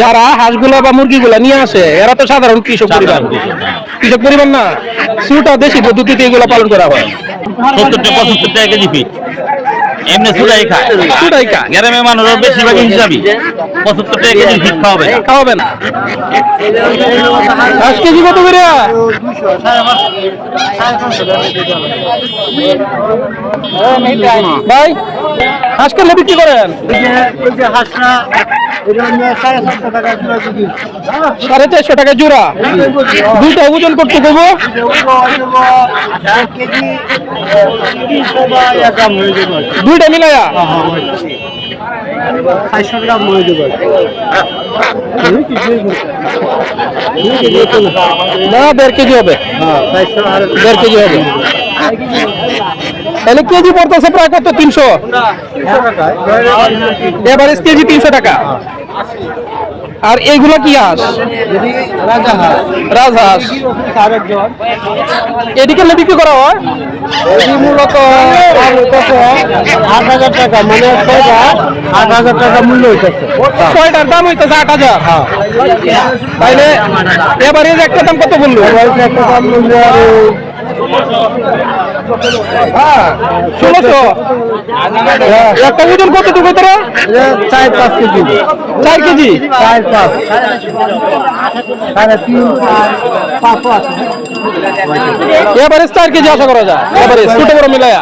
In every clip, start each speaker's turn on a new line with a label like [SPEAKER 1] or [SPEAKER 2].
[SPEAKER 1] যারা হাঁসগুলো বা মুরগিগুলো নিয়ে আসে এরা তো সাধারণ কৃষক পরিবার।
[SPEAKER 2] কৃষক, হ্যাঁ।
[SPEAKER 1] পরিবার না সুটা দেশি পদ্ধতিতে এগুলো পালন করা হয়।
[SPEAKER 2] সত্তর টাকা পঁচাত্তর টাকা কেজি ফিট এমনি সুরাই খায়।
[SPEAKER 1] সুটাই কা
[SPEAKER 2] গ্রামের মানুষের বেশিরভাগ হিসাবই পঁচাত্তর টাকা কেজি ফিট খাওয়াবে। না
[SPEAKER 1] খাওয়াবে না। হাঁস কেজি কত করে? ভাই হাঁস বিক্রি করেন? সাড়ে চারশো টাকা জোড়া। দুইটা ওজন করতে দেবো। দুইটা মিলায়া? না, দেড় কেজি হবে। দেড় কেজি হবে। তাহলে কেজি পড়তেছে প্রায় কত? তিনশো। এভারেজ কেজি তিনশো টাকা। আর এইগুলো কি হাঁস? রাজহাঁস। এদিকে না বিক্রি করা হয়?
[SPEAKER 3] মূলত আট হাজার টাকা মানে ছয়টা আট হাজার টাকা মূল্য হইতেছে।
[SPEAKER 1] ছয়টার দাম হইতেছে আট হাজার। তাইলে এভারেজ একটা দাম কত বলল?
[SPEAKER 3] একটা দাম আর
[SPEAKER 1] ষোলোশো একটা ওজন কতটুকু তোরা?
[SPEAKER 3] চার পাঁচ কেজি।
[SPEAKER 1] চার কেজি?
[SPEAKER 3] চার পাঁচ। সাড়ে তিন পাঁচ
[SPEAKER 1] চার কেজি আশা করা যায়। এভারেজ ছোট বড় মিলায়া।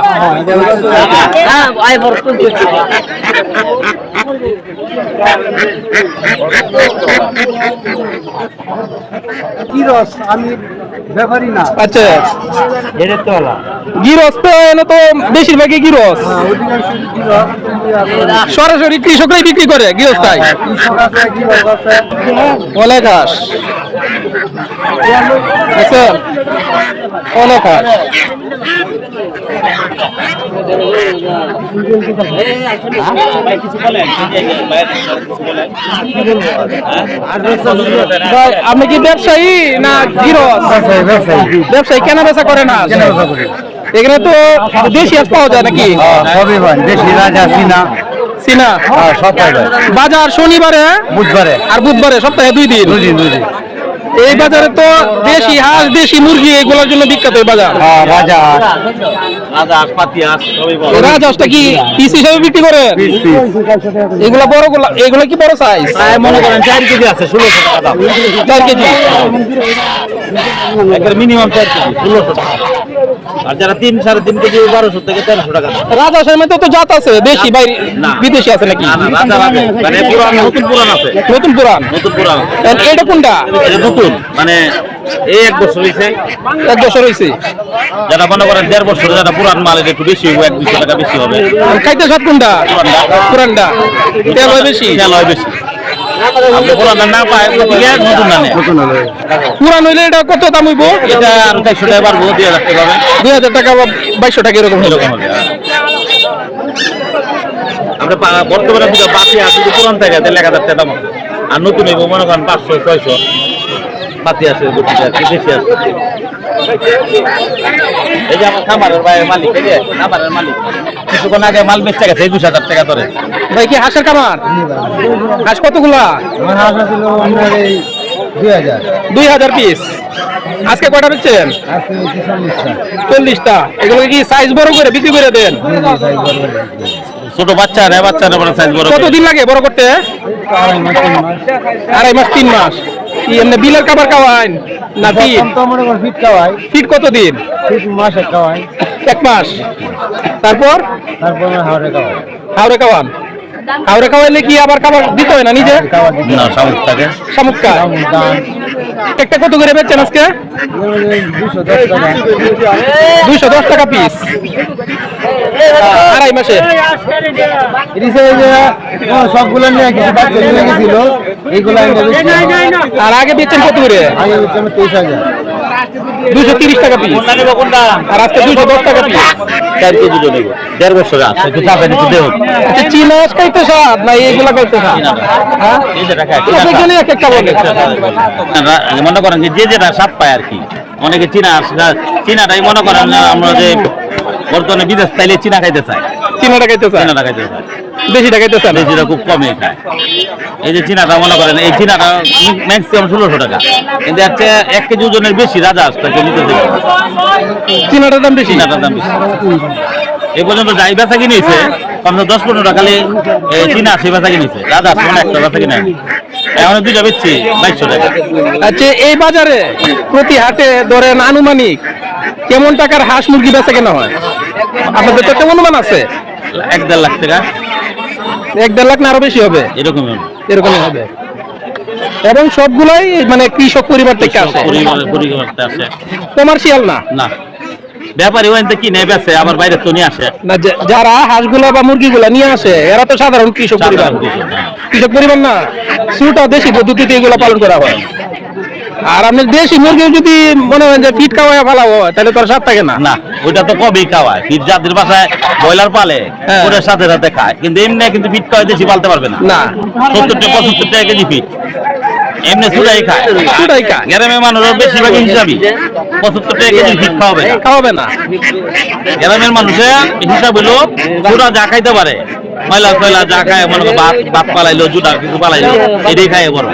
[SPEAKER 3] কি রস? আমি ব্যাপারই না।
[SPEAKER 1] আচ্ছা।
[SPEAKER 3] এটা তো
[SPEAKER 1] গিরস তো এনে তো বেশিরভাগই গিরস।
[SPEAKER 3] রস
[SPEAKER 1] সরাসরি কৃষকরাই বিক্রি করে
[SPEAKER 3] গিরস তাই?
[SPEAKER 1] অনেক হাঁস বুঝছেন? অনেক হাঁস আপনি কি ব্যবসায়ী না গিরস ব্যবসায়ী কেনা বেচা করে না? এখানে তো দেশি হাঁস পাওয়া যায় নাকি?
[SPEAKER 3] সবই ভাই দেশি রাজা সিনা।
[SPEAKER 1] সিনা?
[SPEAKER 3] হ্যাঁ সব
[SPEAKER 1] বাজার শনিবারে
[SPEAKER 3] বুধবারে।
[SPEAKER 1] আর বুধবারে সপ্তাহে দুই দিন?
[SPEAKER 3] দুদিন দুদিন
[SPEAKER 1] এই বাজারে তো দেশি হাঁস দেশি মুরগি এগুলোর জন্য বিখ্যাত এই বাজার।
[SPEAKER 3] হ্যাঁ রাজা
[SPEAKER 1] রাজহাঁসটা কি পিস হিসাবে বিক্রি করে? এগুলা বড়গুলা এগুলা কি বড় সাইজ
[SPEAKER 2] প্রায় মনে করেন চার কেজি আছে ষোলোশো টাকা
[SPEAKER 1] চার কেজি।
[SPEAKER 2] মিনিমাম চার কেজি ষোলোশো টাকা। আর যারা তিন সাড়ে তিন কেজি বারোশো থেকে তেরোশো টাকা
[SPEAKER 1] রাজহাঁসের মধ্যে তো জাত আছে দেশি বাইরে বিদেশি আছে নাকি?
[SPEAKER 2] রাজা রাজা মানে পুরান নতুন পুরান আছে।
[SPEAKER 1] নতুন পুরান?
[SPEAKER 2] নতুন পুরান
[SPEAKER 1] এটা কোনটা?
[SPEAKER 2] নতুন মানে এই এক বছর হয়েছে
[SPEAKER 1] এক বছর হয়েছে
[SPEAKER 2] যারা মনে করেন দেড় বছর যারা পুরান মাল এটা একটু বেশি হবে এক দুশো টাকা বেশি হবে।
[SPEAKER 1] খাইতে স্বাদ কোনটা? পুরানটা। তেল হয় বেশি?
[SPEAKER 2] খেয়াল হয় বেশি। আর দুই হাজার টাকা
[SPEAKER 1] দুই টাকা বা বাইশশো টাকা এরকম
[SPEAKER 2] এরকম বর্তমানে দুটো আছে যদি পুরান থাকে তাহলে দাম আর নতুন মনে করেন পাঁচশো ছয়শো বেশি আছে এই যে আমার খামারের ভাইয়ের মালিক এই যে খামারের মালিক। কিছুক্ষণ আগে মাল বেচতে গেছে একুশ হাজার টাকা ধরে।
[SPEAKER 1] ভাই কি হাঁসের কামার হাঁস কতগুলা?
[SPEAKER 3] আমার হাঁস ছিল আপনার এই দুই হাজার।
[SPEAKER 1] দুই হাজার পিস আজকে কয়টা বেচছেন?
[SPEAKER 3] চল্লিশটা।
[SPEAKER 1] এগুলো কি সাইজ বড় করে বিক্রি করে দেন?
[SPEAKER 2] ছোট বাচ্চা নেয় বাচ্চা সাইজ বড়
[SPEAKER 1] কতদিন লাগে বড় করতে?
[SPEAKER 3] আড়াই মাস তিন মাস।
[SPEAKER 1] কি এমনি বিলের খাবার খাওয়ান না ফিট
[SPEAKER 3] প্রথম তো মনে করেন ফিট খাওয়াই।
[SPEAKER 1] ফিট কতদিন?
[SPEAKER 3] ফিট মাসে খাওয়াই।
[SPEAKER 1] এক মাস। তারপর?
[SPEAKER 3] তারপরে হাওড়ে খাওয়াই।
[SPEAKER 1] হাওড়ে খাওয়ান। হাওড়ে খাওয়াইলে কি আবার খাবার দিতে হয় না নিজে?
[SPEAKER 2] না থাকে।
[SPEAKER 3] দাম
[SPEAKER 1] একটা কত করে বেচছেন আজকে?
[SPEAKER 3] দুশো দশ টাকা।
[SPEAKER 1] দুইশো দশ টাকা পিস আড়াই মাসে
[SPEAKER 3] সবগুলো নিয়ে কিছু বাচ্চা নিয়ে গেছিল। এইগুলো
[SPEAKER 1] আর আগে বেচছেন কত করে?
[SPEAKER 3] আগে হচ্ছে তেইশ হাজার।
[SPEAKER 1] দুইশো তিরিশ টাকা পিস আর আজকে দুইশো দশ টাকা পিস
[SPEAKER 2] চার কেজি নেব। দেড় বছর একটু একটু
[SPEAKER 1] আচ্ছা চীনা খাইতে স্বাদ? না এইগুলা খাইতে স্বাদ? হ্যাঁ? এক একটা বলে।
[SPEAKER 2] মনে করেন যে যে যেটা স্বাদ পায় আর কি। অনেকে চীনা চীনাটাই মনে করেন আমরা যে বর্তমানে বিদেশ চাইলে চীনা খাইতে চায়।
[SPEAKER 1] চীনা
[SPEAKER 2] খাইতে চায়?
[SPEAKER 1] দেশি টাকাইতে চান
[SPEAKER 2] দেশিরা খুব কমই খায়। এই যে চীনাটা মনে করেন এই চীনাটা ম্যাক্সিমাম ষোলোশো টাকা। কিন্তু একটা এক কেজি ওজনের বেশি রাজা আসতে নিতেছে
[SPEAKER 1] চীনাটার দাম বেশি?
[SPEAKER 2] চীনাটার দাম বেশি। এই পর্যন্ত যাই বেচা কিনেছে কমসে দশ পনেরো টাকা খালি এই চীনা সে বেচা কিনেছে। রাজা মানে একটা বেচা কিনে এখন দুইটা বেচছি বাইশশো টাকা।
[SPEAKER 1] আচ্ছা এই বাজারে প্রতি হাটে ধরেন আনুমানিক কেমন টাকার হাঁস মুরগি বেচা কেনা হয়? আপনাদের তো একটা অনুমান আছে।
[SPEAKER 2] এক দেড় লাখ টাকা।
[SPEAKER 1] এক দেড় লাখ না আরও বেশি হবে?
[SPEAKER 2] এরকমই
[SPEAKER 1] এরকমই হবে। এবং সবগুলাই মানে কৃষক পরিবার থেকে আসে?
[SPEAKER 2] আছে
[SPEAKER 1] কমার্শিয়াল না?
[SPEAKER 2] না। ব্যাপারী কিনে বেছে আবার বাইরে তো নিয়ে আসে।
[SPEAKER 1] না যারা হাঁসগুলা বা মুরগিগুলা নিয়ে আসে এরা তো সাধারণ কৃষক পরিবার।
[SPEAKER 2] কৃষক, হ্যাঁ।
[SPEAKER 1] কৃষক পরিবার না? সুটা দেশি পদ্ধতিতে এগুলো পালন করা হয়। আর আপনি দেশি মুরগি যদি মনে হয় যে ফিট খাওয়ায় ভালো হয় তাহলে তো আর স্বাদ থাকে না।
[SPEAKER 2] না ওইটা তো কবেই খাওয়ায়। ফিট জাতির বাসায় ব্রয়লার পালে
[SPEAKER 1] হ্যাঁ।
[SPEAKER 2] ওটার সাথে সাথে খায়। কিন্তু এমনি কিন্তু ফিট খাওয়াই দেশি পালতে পারবে না।
[SPEAKER 1] না।
[SPEAKER 2] সত্তর টাকা পঁচাত্তর টাকা কেজি ফিট। এমনি সুরাই খায়।
[SPEAKER 1] সুটাই খায়।
[SPEAKER 2] গ্রামের মানুষের বেশিরভাগ হিসাবই পঁচাত্তর টাকা কেজি ফিট খাওয়াবে
[SPEAKER 1] খাওয়াবে না।
[SPEAKER 2] গ্রামের মানুষের হিসাব হলো সুরা যা খাইতে পারে। ময়লা ফয়লা যা খায় মনে ভাত ভাত পালাইলো জুটা কিছু পালাইলো এটাই খায় বড়।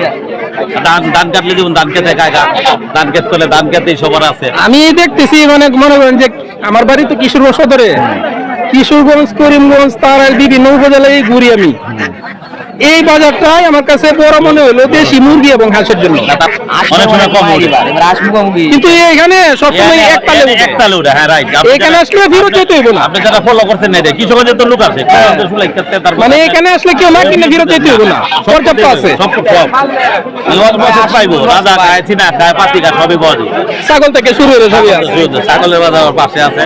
[SPEAKER 2] ধান ধান কাটলে যেমন ধান খেতে গা। ধান খেত করলে ধান খেতেই সবার আছে।
[SPEAKER 1] আমি দেখতেছি মানে মনে করেন যে আমার বাড়ি তো কিশোরগঞ্জ সদরে। কিশোরগঞ্জ, করিমগঞ্জ তার আর বিভিন্ন উপজেলায় ঘুরি আমি। এই বাজারটাই আমার কাছে বড় মনে হলো দেশি মুরগি এবং হাঁসের জন্য। কিন্তু এখানে সবসময় একটা লেবু
[SPEAKER 2] একতালে ওটা হ্যাঁ রাইট
[SPEAKER 1] এখানে আসলে ফেরত যেতে হইব না।
[SPEAKER 2] আপনি যারা ফলো করছেন না তো লোক আছে তারপর
[SPEAKER 1] মানে এখানে আসলে কেউ না কিনে ফেরত যেতে হইব না। পর্যাপ্ত আছে। ছাগল থেকে শুরু হয়ে সবই আছে।
[SPEAKER 2] ছাগলের বাজার পাশে আছে।